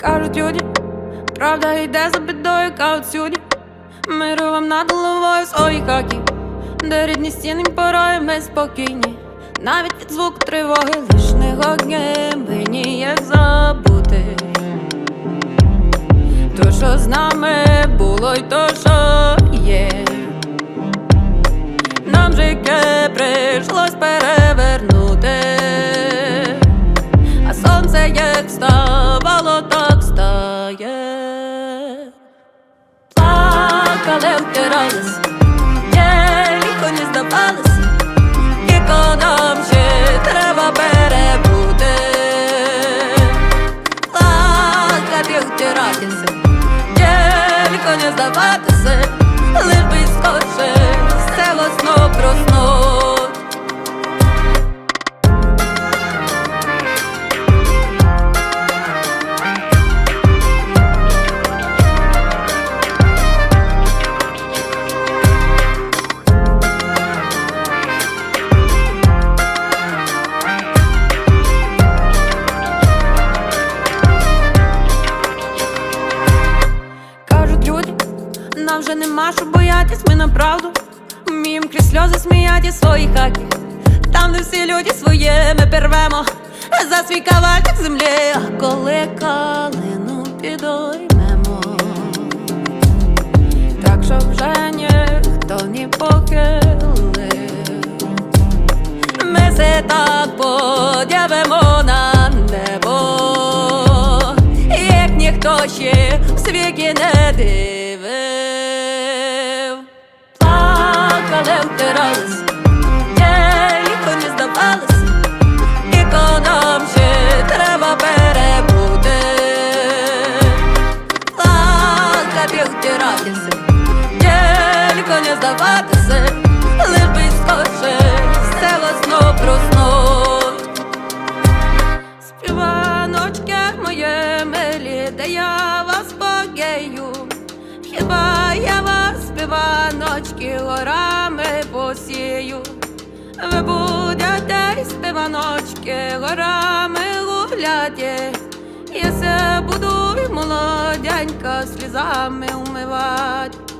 Кажуть люди, правда йде за бідою, кажуть сюди Миру вам над головою в своїй хаті, де рідні стіни порою ми спокійні, навіть від звуку тривоги лишних огнів ми ніяк забути. То, що з нами було, й то, що є. Нам життя прийшлось Плакали, втирались, ніхто не здавалась, і нам ще треба перебути. Плакати, втиратися, ніхто не здаватися, нам вже нема що боятись, ми на правду Вмієм крізь сльози сміяти свої хаті. Там, де всі люди своє ми первемо за свій кавальчик землі, а коли калину підоймемо, так що вже ніхто не похилив. Ми се так подявимо на небо, як ніхто ще в світі не дивив. Плакали, втирались, ніхто не здавались, і нам ще треба перебути. Плакати, втиратися, ніхто не здаватися, лиш би скорше селосно проснуть. Співаночки моє милі, де я вас погею, я вас, співаночки, горами посію. Ви будете, співаночки, горами гуляти, я се буду молоденька слізами умивати.